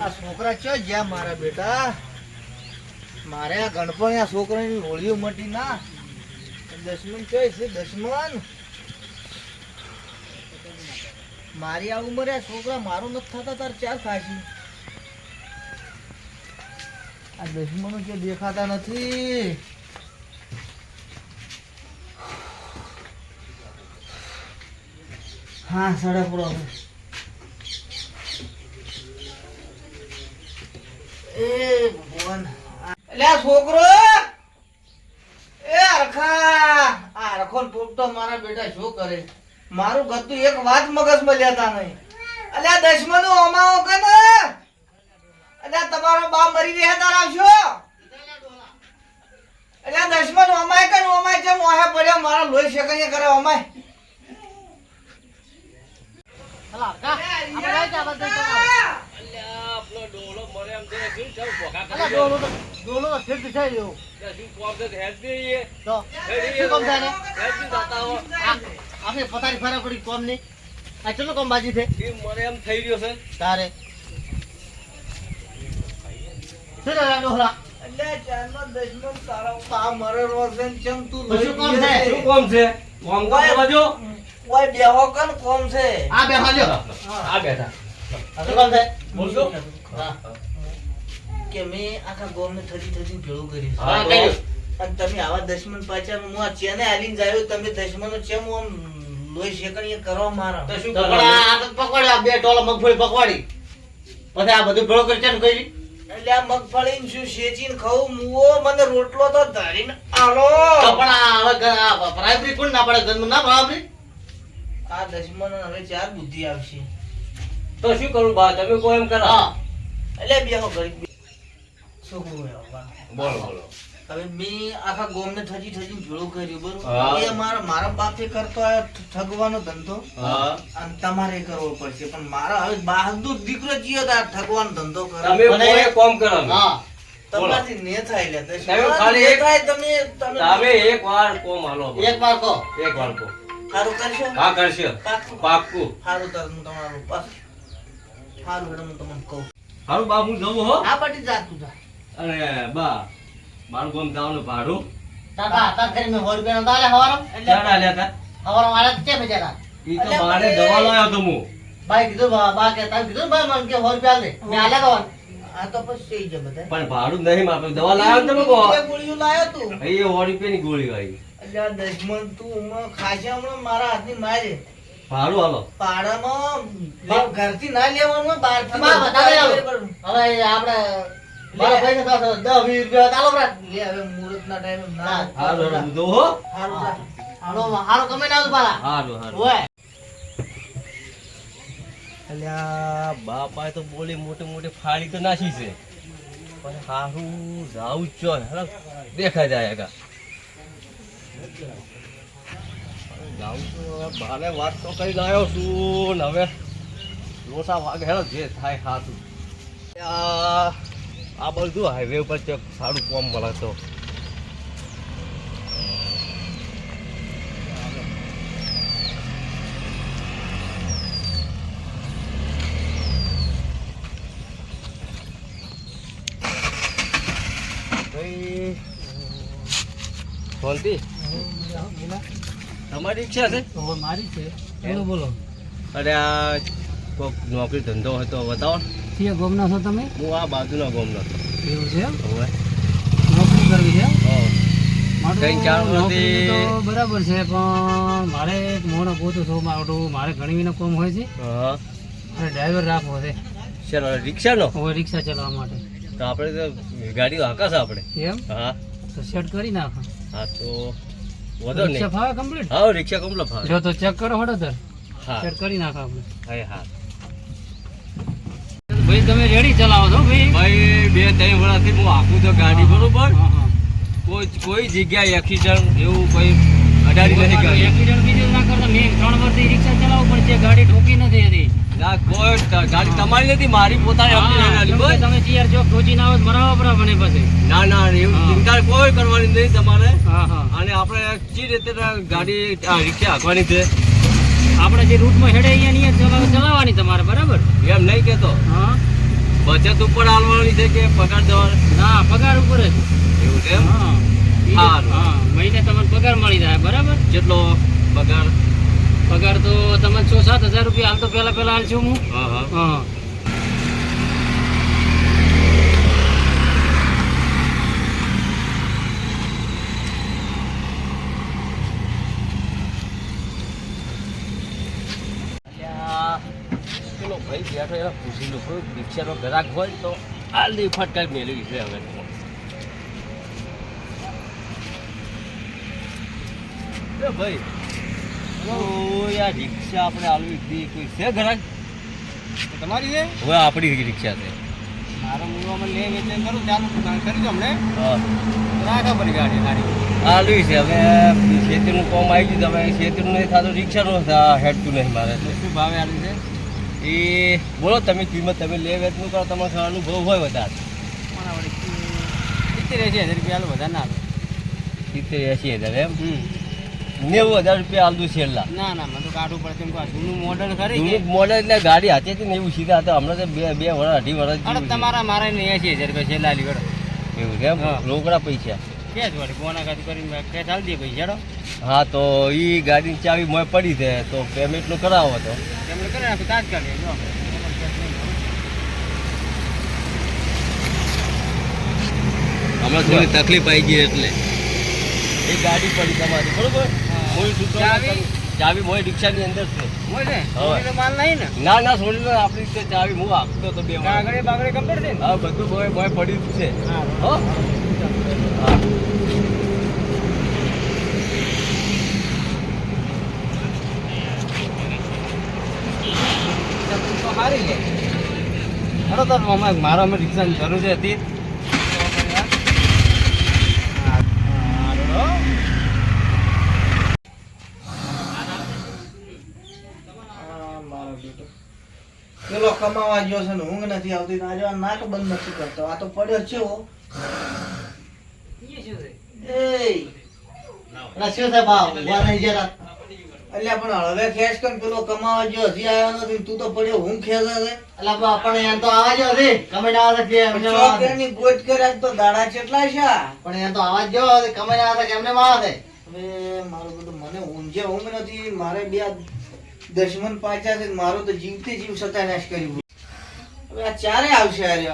આ છોકરા ચો જ્યાં મારા બેટા? મારે આ ગણપણ આ છોકરાની હોળીઓ મટી ના. દસમન ચોય છે? દસમન મારી આ ઉંમરે આ છોકરા મારું નથી થતા, તાર ચાર ખાસી આ દસમનો કે દેખાતા નથી? હા સડક પડો મારા બેટા શું કરે? કે એટલે તમારો બા મરી રહ્યા તારા આવશો એટલે દશમન અમાય કે અમાય જેમ ઓહે પડ્યા, મારા લોહી શેકણીએ કરે અમાય. આપણે પથારી ફરા પડી કોમની આ ચલો કોમ બાજી છે તારે શું રે ડોહલા એટલે ચારનો દશમન તારો પા મરેલો છે ને ચમ તું શું કામ છે? શું કામ છે? કામ તો ઓય બેહો કન કોમ છે આ બેઠા લ્યો. આ બેઠા. શું કામ છે બોલશો? હા. કે મેં આખા ગોમને થતી થતી ભેળું કર્યું છે. અને તમે આવા દશમન પાછા હું આ ચેને હાલીને જાયો તમે દશમનો ચેમ આમ લોહી શેકણીએ કરવા મારા. તો શું આ તો પકવાડી આ બે ટોલા મગફળી પકવાડી. પછી આ બધું ભેળો કરી ચાલ કરી એટલે આ મગફળી શું શેચીને ખાવું? મુઓ મને રોટલો તો ધરીને આલો. તો પણ આ હવે પ્રાઇમરી કોણ ના પડે? જન્મ ના પ્રાઇમરી આ દશમન હવે ચાર બુદ્ધિ આવશે. તો શું કરું બા? તમે કોઈ એમ કરો. એટલે બેહો ગરીબ છોકરું બોલો બોલો. હવે મેં આખા ગોમને થજી થજી ભેળું કર્યું બરોબર? એ મારા મારા બાપે કરતો આવ્યો ઠગવાનો ધંધો. અને તમારે કરવો પડશે. પણ મારા હવે બહાદુર દીકરો જીયો તો આ ઠગવાનો ધંધો કરે. તમે મને- કરો હા. તમારાથી ને થાય લે. તમે ખાલી એક- થાય તમે તમે તમે એક વાર કોમ હાલો એક વાર કહો એક વાર કો. સારું કરશો? હા કરશે. પાક્કું. સારું તાર હું તમારું પાસ સારું હું તમને કહું. હારું બા હું જવું હો. આ જા તું જા. અરે બા મારું ગામ જવાનું ભાડું. તાતા તાર કરી મે હોર રૂપિયા ના દાલે હવારો ક્યાં ના લેતા હવારો મારે કે કેમ બજારા ઈ તો મારે દવા લાયો તો હું ભાઈ કીધું બા બા કે તાર કીધું બા મને કે હોર રૂપિયા લે મે આલે તો આ તો પછી જ બધા. પણ ભાડું નહીં માપે. દવા લાવ્યો ને તમે કો ગોળીઓ લાયો તું. એ સો રૂપિયાની ગોળી વાળી. એટલે દશમન તું હમણાં ખાસા હમણાં મારા હાથની મારે. ભાડું હાલો પાડામાં ઘર ઘરથી ના લેવાનું બહારથી આવો. હવે આપણે મારા ભાઈને તો દસ વીસ રૂપિયા ચાલો બરા. લે હવે મુહૂર્તના ના. હા, હારું હારું હું. હો હારું હાલો હાલો કમે ના પાલા. હારું હારું ઓય. અલ્યા બાપા તો બોલી મોટી મોટી ફાળી તો નાખી છે. પણ હારું જાવું જ છો. હેલો જાય કા જાવું છું બાને વાત તો કરી લાયો છું. ને હવે લોસા વાગે હેલો જે થાય હાથું. આ બધું હાઈવે ઉપર છે સારું કોમ મળે તો. ભાઈ શાંતિ તમારી ઈચ્છા છે? મારી છે. બોલો બોલો. અરે આ કોઈક નોકરી ધંધો હોય તો બતાવો કયા ગોમના છો તમે? હું આ બાજુના ગામનો. એવું છે હવે. નોકરી કરવી છે ત્રણ ચાર વર્ષથી- તો બરાબર છે પણ મારે એક મોનો ગોતો છો મારું મારે ઘણી વિનો કામ હોય છે. અને ડ્રાઈવર રાખવો છે. ચાલો રિક્ષાનો હવે રિક્ષા ચલાવવા માટે. તો આપણે તો ગાડીઓ હાંકાશે આપણે. એમ? હા. તો સેટ કરી નાખો. હા તો વધો રિક્ષા ફાવે કમ્પ્લીટ હા રિક્ષા કમ્પ્લીટ ફાવે. જો તો ચેક કરો હડો સર હા. સેટ કરી નાખો આપણે. હા હા. ભાઈ તમે રેડી ચલાવો છો ભાઈ? ભાઈ બે ત્રણ વર્ષથી હું હાંકું તો ગાડી બરોબર? હા, હા. કોઈ કોઈ જગ્યાએ એક્સિડન્ટ એવું કોઈ અડાડી નથી ગાડી. એક્સિડન્ટ બીજું ના કરતા મેં ત્રણ વર્ષથી રિક્ષા ચલાવું પણ જે ગાડી ઠોકી નથી હતી. ના કોઈ ગાડી તમારી નથી મારી પોતાની તમે ચિયાર ચોક ઠોચીને આવો મરાવા પડે મને પછી. ના ના એવું. ચિંતા કોઈ કરવાની નહીં તમારે. અને આપણે ચી રીતે ગાડી રિક્ષા હાંકવાની છે? આપણે જે રૂટમાં હેડે અહીંયા ચલાવવાની તમારે બરાબર? એમ નહીં કેતો. હા. બચત ઉપર આલવાની છે કે પગાર દેવાની? ના પગાર ઉપર જ. એવું છે હા. હા મહિને તમને પગાર મળી જાય બરાબર? જેટલો પગાર? પગાર તો તમને છ સાત હજાર રૂપિયા. હાલ તો પહેલા પહેલા હાલ છું હું હા. હા હા અલ્યા, પેલો ભાઈ બેઠો એને પૂછી લોકો રિક્ષાનો ગ્રાહક હોય તો આ આલી ફટકાર મેળવી છે હવે. ભાઈ આ રિક્ષા આપણે આલવી કોઈ છે ગ્રાહક તમારી છે? હવે આપણી રિક્ષા છે. મારો મૂળો લે વેચાણ કરું ચાલુ કરી દો હમણે રાખા પડી ગાડી ગાડી. આલવી છે હવે ખેતીનું કોમ આવી ગયું હવે ખેતીનું નહીં થતું રિક્ષાનું હેડ હેડતું નહીં મારે. શું ભાવે આલી છે? એ બોલો તમે કિંમત તમે લે વેચનું કરો તમારો અનુભવ હોય વધારે. સિત્તેર એંસી હજાર રૂપિયા હાલો વધારે ના આવે. સિત્તેર એસી હજાર એમ? નેવું હજાર રૂપિયા આલતું છેલ્લા. ના ના મને તો કાઢવું પડે તેમ જૂનું મોડલ ખરી જૂનું મોડલ એટલે ગાડી હાથે હતી ને એવું સીધા હતા હમણાં તો બે બે વર્ષ અઢી વર્ષ છે. તમારા મારા એસી હજાર રૂપિયા છેલ્લા આલી વડે એવું છે. રોકડા પૈસા. કે જ વળી કોના કાઢી કરીને કે ચાલ દે પૈસા હેડો. હા તો એ ગાડીની ચાવી મોય પડી છે તો પેમેન્ટનું કરાવો તો. એમને કરી નાખું તાત્કાલિક જો. હમણાં થોડી તકલીફ આવી ગઈ એટલે. એ ગાડી પડી તમારી બરોબર? સૂચવા ચાવી? ચાવી મોય રિક્ષાની અંદર છે. મોય ને માલ નહીં ને? ના ના સોની દો આપણી રીતે ચાવી હું આપતો તો બે વાર. કાગળે બાગળે કમ્પ્લીટ છે ને? હા બધું મોય મોય પડ્યું છે. હા. હો. તો હારી લે હેડો તો અમે મારો અમે રિક્ષાની જરૂર હતી. પેલો કમાવા ગયો છે ને ઊંઘ નથી આવતી આજે આ નાક બંધ નથી કરતો. આ તો પડ્યો છે શું ઊભા જરા. અલ્યા પણ હવે ખેંચ કર પેલો કમાવા જો હજી આવ્યો નથી. તું તો પડ્યો હું ખેંચે છે? એટલે બા પણ એમ તો આવા જો છે. કમેન્ટ આવે છે એમ ને આવે છે. ગોટ કરે તો દાડા કેટલા છે? પણ એમ તો આવા જો કમેન્ટ આવે છે માં આવે હવે મારું બધું મને ઊંઝે ઊંઘ નથી. મારે બે દશમન પાછા છે મારો તો જીવતે જીવ સતાનાશ કર્યું હવે આ ચારે આવશે અરે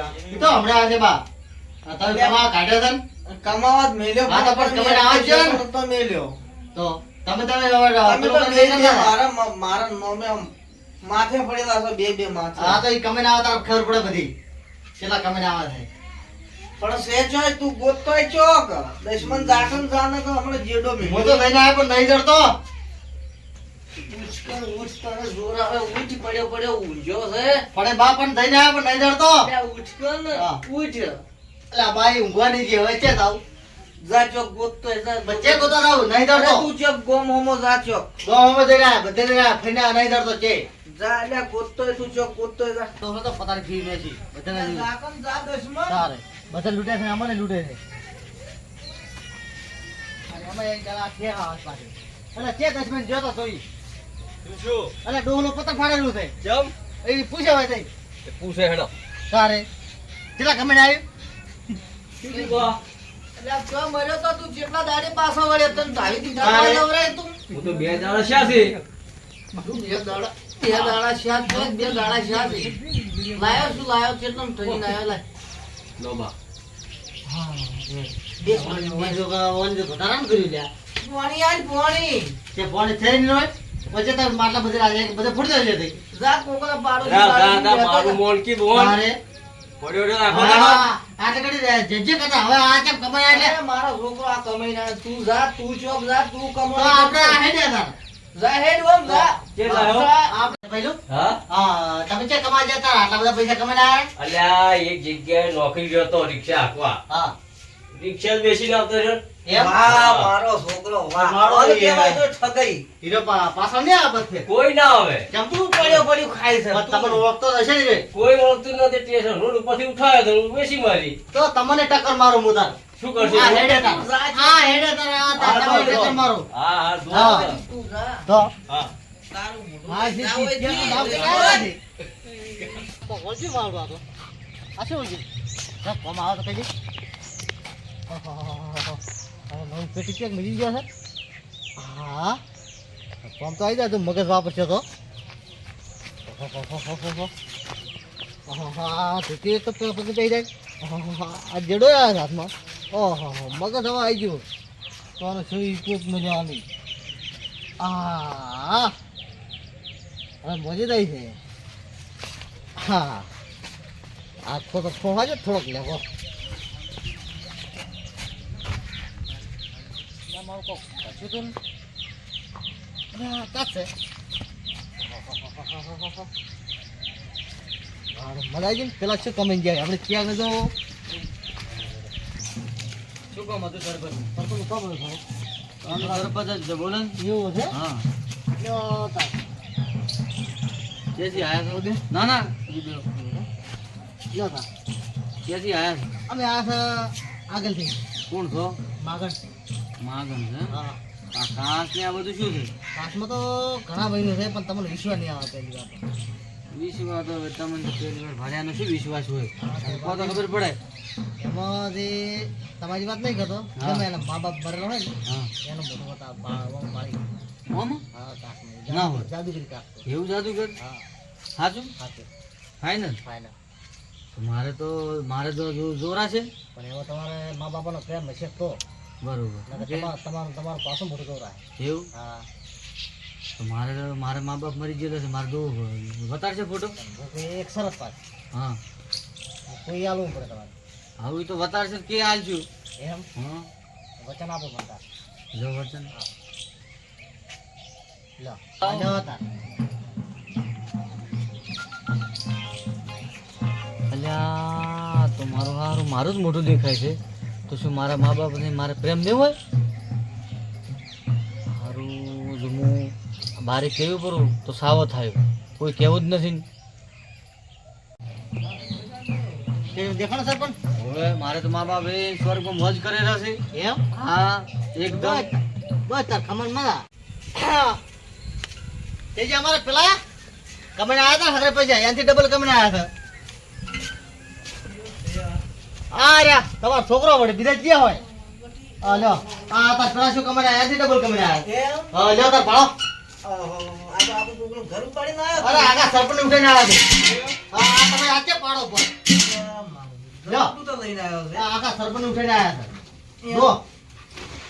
તો હમણાં આજે બા. તમે કમાવા કાઢ્યો છે કમાવા જ મેલ્યો હા, તો પણ કમાઈને આવે છે તો મેલ્યો. તો? તમે તમે તમે તો બે બે મારા મારા નોમે માથે પડેલા છો બે બે માથે. હા તો ઈ કમેન્ટ આવે તારે ખબર પડે બધી. કેટલા કમેન્ટ આવે છે. પણ સે હોય તું ગોતતોય ચોક. દશમન જાટન જાને તો હમણે જેડો હું તો લઈને આવ્યો પણ નહીં જડતો. મુશ્કેલ ઉઠતા જોર આવે ઉચ પડ્યો પડ્યો ઊંઝો છે. પણ બા પણ થઈને આવ્યો પણ નહીં જડતો. હા. ઉચ અલા બાઈ ઊંઘવાની જે હવે છે તાવ જા ચોક બચ્ચે ગોતો તાવ નહીં અરે તું ચોક ગોમ હોમો જા ચોક. ગામમાં જઈને બધે જઈને ફઈને નહીં જડતો છે જા એટલે ગોતતોય તું ચોક ગોતતોય જા. તો તો પતાની ફી નથી બધાને જ લૂંટે. જા દશમન સારે બધા લૂંટે છે અમને લૂંટે છે. અને અમે એક જણા છે આ પાસે. અલા, ચે દશમન જોતો તો શું? અલા, ડોહલો પતંગ ફાડેલું છે. ચમ એ પૂછે હોય તઈ. પૂછે હેડો. સારે કેટલા કમેન્ટ આવ્યું ચો મર્યો તો તું જેટલા દાડે પાછો વળ્યો તને ધાવી દીધા અરે. તું. હું તો બે દાડા શા છે. તું બે દાડા બે દાડા શાક છે બે દાડા શાક છે. લાયો શું લાયો બે. કર્યું. પાણી પાણી તે પાણી હોય. તાર માટલા બધા બધે ફૂટી જાય છે જા પાડો મારું બોલ જે જે મારો છોકરો આ કમાઈને તું જા તું ચોક જા તું કમાઈ આપણે આ હેડ્યા તાર. જા હેડ ઓમ જા. કે લાયો? જા. આપણે પહેલું? હા? હા તમે ચે કમાવા જતા આટલા બધા પૈસા? અલ્યા એક જગ્યાએ નોકરી ગયો તો રિક્ષા હાંકવા. હા. રિક્ષા બેસીને આવતો રહ્યો વાહ મારો છોકરો વાહ. મારો કહેવાય તો ઠગાઈ. હીરો પા- પાછળ નહીં આ કોઈ ના આવે. તું પડ્યો પડ્યો ખાય છે. તમને ઓળખતો હશે ને કોઈ મળતું નથી રોડ ઉપરથી ઉઠાવ્યો તો બેસી મારી. તો તમને ટક્કર મારું હું તાર. શું આ હેડે તાર. આ હેડે તાર, આ તાર, હા, તમને તો, ટક્કર મારું. હા હા તું જા. તો? હા. તારું મોઢું હા, જે જા હોય જીત્યા તો જી. બાપ કાંઈ નથી. તો વળગી મારવા તો. આ શું છે કોમ આવો તો કઈ નવું પેટી ચેક મળી ગયો છે. હા. તો આવી જાય તું મગજ વાપરશે તો. હા ધોતી તો પેલો પગ જઈ જાય. આ જેડો આવ્યો હાથમાં. ઓહો, મગજ હવે આવી ગયું. તો આનો શું ઉપયોગ મજા આવી. આ હવે મજી દઈ છે. હા. આખો તો ખોવાજો થોડોક લેવો. મારું કોક કશું તો નહીં. અરે આ કાચ છે હા, મજા આવી ગઈ ને? પેલા શું કમાઈ ગયા આપણે ક્યાં તો શું કામ હતું સરપંચ સરપંચ બોલે છે? સરપંચ જ ને. એવું છે હા કેસી આયા છો ના ના. ક્યાંથી આયા અમે આ આગળથી કોણ છો માગણ માગમ છે. આ ઘાસ ને આ બધું શું છે? કાશમાં તો ઘણા મહિનો છે પણ તમને વિશ્વાસ નહીં આવે પહેલી વાત વિશ્વાસ હવે તમને ભાડ્યાનો શું વિશ્વાસ હોય? તો ખબર પડે. એમાં જે તમારી વાત નહીં કરતો તમે એના મા બાપ ભરેલો હોય ને એનો મોટો બતાવ પાડી ના હોય. જાદુગરી તો. એવું જાદુગર? સાચું? સાચું. ફાઇનલ ફાઇનલ મારે તો મારે તો જો- જોરા છે. પણ એવો તમારે મા બાપાનો પ્રેમ હશે તો. બરોબર. તમારું તમારું પાછું એવું? હા. તો મારે મારે મા બાપ મરી ગયેલો છે મારે દો વતારશે ફોટો એક સરસ પાસ હા. કોઈ આલવું પડે તમારે. હવે તો વતારશે તો કે આલશું એમ? હા. વચન આપો જો વચન. લો હતા. અલ્યા તો મારું હારું મારું જ મોટું દેખાય છે. તો શું મારા મા બાપને મારે પ્રેમ દેવો હોય? જો હું બારે કેવું કરું તો સાવ થાય. કોઈ કહેવું જ નથી તે દેખાણો સર પણ હવે મારે તો મા બાપ એ સ્વર્ગમાં મોજ કરેલા છે. એમ? હા એકદમ. બસ તાર ખમણ મારા તે જે અમારા પેલા કમણ આયા હતા હરે પૈસા એનાથી ડબલ કમણે આયા હતા આ રહ્યા તમારો છોકરો વડે બીજા જ્યાં હોય? આ લ્યો. આ તાર પેલા શું કમણે આયા એનાથી ડબલ કમણે આયા હા લ્યો તાર ભાળો અરે આગા સરપંચ ઉઠાઈને આવ્યા છે. હા તમે આજે પાડો પર લ્યો. આ આગા સરપંચ ઉઠાઈને આવ્યા છે. જો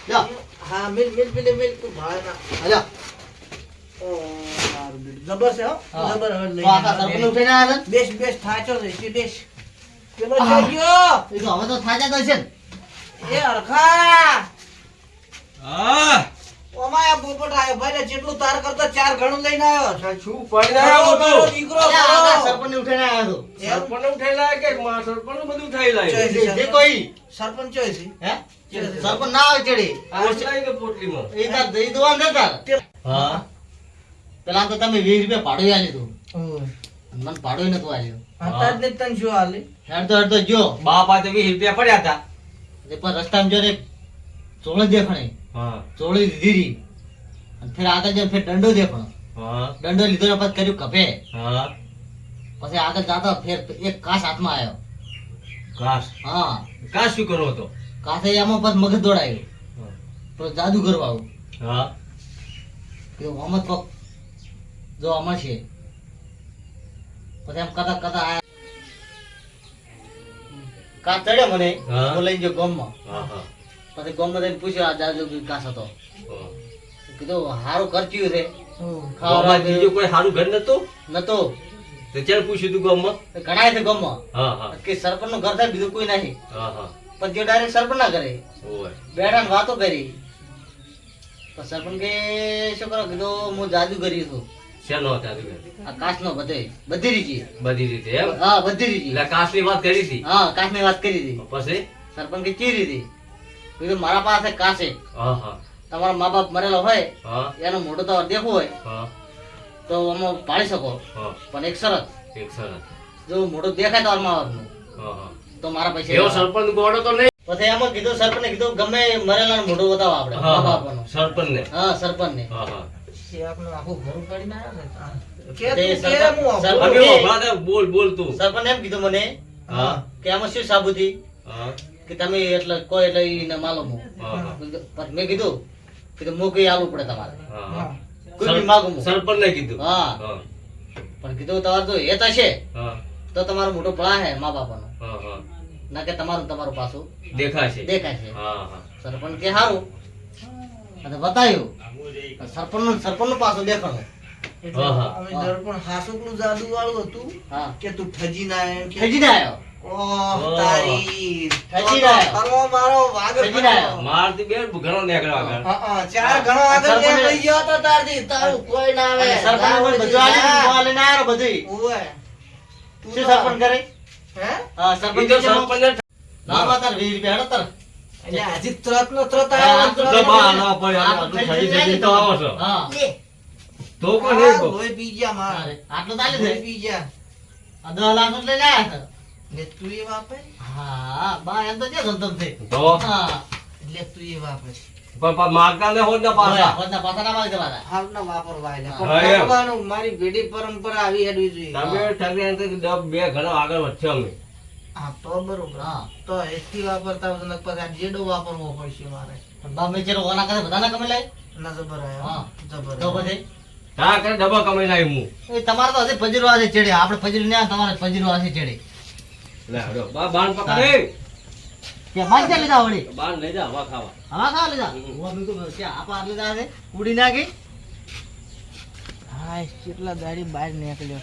લ્યો. હા મિલ મિલ પેલે મિલ તું ભાડે ના. લ્યો. જબર છે હો. જબર હવે લઈ ઉઠાઈને આવ્યા છે? બેસ બેસ થાચો છે છે બેસ. પેલો ગયો. એ તો હવે તો થાજા તો છે એ અરખા હા. ઓમાય આ પોપટ આયો ભાઈ જેટલું તાર કરતો ચાર ઘણું લઈને આવ્યો. શું પડી રહ્યો મારો દીકરો અરે આગા મારો. સરપંચ ઉઠાઈને આવ્યા છો સરપંચ ઉઠાઈ લાય કે માં સરપંચ બધું ઉઠાઈ લાય જે કોઈ. સરપંચ ચોય છે હે સરપંચ ના આવે ચડી. પોટલાય કે પોટલીમાં. એ તાર દઈ દોવાન દે તાર. હા. પેલા તો તમે વીસ રૂપિયા ભાડું આલી મને ભાડું નતું આલ્યું હતા જ ને તને શું હાલે. હેડતો હેડતો જો. બાપા તો વીસ રૂપિયા પડ્યા હતા. તે પણ રસ્તામાં જો ને ચોળ દેખાણી. હા. ચોળી દીધી રી અને ફેર આગળ ફેર દંડો દેખણો. હા. દંડો લીધો ને પછી કર્યું કપે હા. પછી આગળ જાતો ફેર એક કાસ હાથમાં આવ્યો. ઘાસ? હા. કાસ શું કરવો હતો? કાસે એમાં પછી મગજ દોડાયું. તો જાદુ કરવા આવું. હા. કે મોહમ્મદ પગ જો અમર છે. પછી એમ કદા કદા આયા કા ચડ્યો મને? હા. લઈ ગયો ગામમાં. હા હા. પછી ગામમાં જઈને પૂછ્યું આ જાદુ કાસ હતો. કીધું હારું ખર્ચ્યું છે. ગામમાં બીજું કોઈ હારું ઘર નતું? નતો. તો ચાલ પૂછ્યું તું ગામમાં? ઘણા છે ગામમાં. હા હા. કે સરપંચનું ઘર થાય બીજું કોઈ નહીં. હા હા. પણ જે ડાયરેક્ટ સરપંચ ના કરે. બેઠા વાતો કરી. તો સરપંચ કે શું કરો કીધું હું જાદુ કરી છું. શેનો હતા આ કાચ નો બધે બધી રીતે. બધી રીતે એમ? હા બધી રીતે. એટલે કાસની વાત કરી હતી? હા કાચની વાત કરી હતી. પછી? સરપંચ કે ચી રીતી કીધું મારા પાસે છે હા હા. તમારા મા બાપ મરેલો હોય એનો મોટો તો દેખવું હોય તો અમે પાડી શકો. પણ એક શરત. એક સરસ જો મોટો દેખાય તમારા મા બાપનું તો મારા પૈસા એવો સરપંચ ગોડો તો નહીં? પછી એમાં કીધું સરપંચ કીધું ગમે મરેલા મોટો બતાવો આપણે મા બાપનો સરપંચ ને હા સરપંચ ને હા હા. કે કે હું બોલ બોલ તું? સરપંચ એમ કીધું મને કે આમાં શું સાબુતી કે તમે એટલે કોઈ એટલે એને માલુમ પણ મેં કીધું કીધું મૂકી આલવું પડે તમારે. કોઈ બી માગું સરપંચ ને કીધું. હા. હા. પણ કીધું તમારે તો એ થશે હા. તો તમારો મોટો ભળા હે મા બાપાનો હા હા. ના કે તમારું તમારું પાછું. દેખાશે. દેખાય છે હા હા. સરપંચ કે સારું અને બતાવ્યું સરપંચ સરપંચનું પાછું એટલે હા, હા. અમે દર્પણ હાસુકનું જાદુ વાળું હતું કે તું ઠજી ના એમ કે ખેંચી આવ્યો ઓહ. તારી ઠજી ના. ફરવો મારો વાઘ ઠજી. ના. મારથી બે ઘણો નીકળ્યો આગળ હા, ચાર ઘણો આગળ નીકળી ગયો તો તારથી તારું કોઈ ના આવે સરપંચ બધું આલી દીધું, આ લઈને આવ્યો બધું તું સરપંચ કરે હે? હા સરપંચ સરપંચ ના તાર વીસ રૂપિયા હેડો તાર એટલે ત્રત નો ત્રત આવ્યો, તો હા મારા. અરે, આટલું તાલી લોહી દે પી ગયા. આ દસ લાખ જ લઈને હતા. એટલે તું એ વાપર? હા બા એમ તો છે ધમધમ છે? તો? હા. એટલે તું એ વાપર. પણ પણ માગતા ને હોત ને પાછા. હોદના પાછા ના માગી દેવાના. હાલ ના વાપરવા એટલે હા, એમ. કરવાનું મારી પેઢી પરંપરા આવી હેડવી જોઈએ. તમે બે ઘણો આગળ વધશે અમે. હા તો બરોબર હા. તો એથી વાપરતા હોય તો પછી જેડો વાપરવો પડશે મારે. બા મેચેરો ઓના કરે બધાના કમે લાય ના જબર આયો. હા. જબર તો પછી? હા કરે ડબો કમાઈ લાવી હું? એ તમારે તો હજી પજીરો આજે ચડે. આપણે પજીરો ને તમારે પજીરો આજે ચડે. લે હડો. બા બાણ પકડે. કે માગ ચાલી લીધા વળી? બાણ લઈ જા હવા ખાવા. હા ખા લીધા? હું મેં તો કે આપા આટલી જા છે? ઉડી નાખી? હા કેટલા દાડી બહાર નીકળ્યો.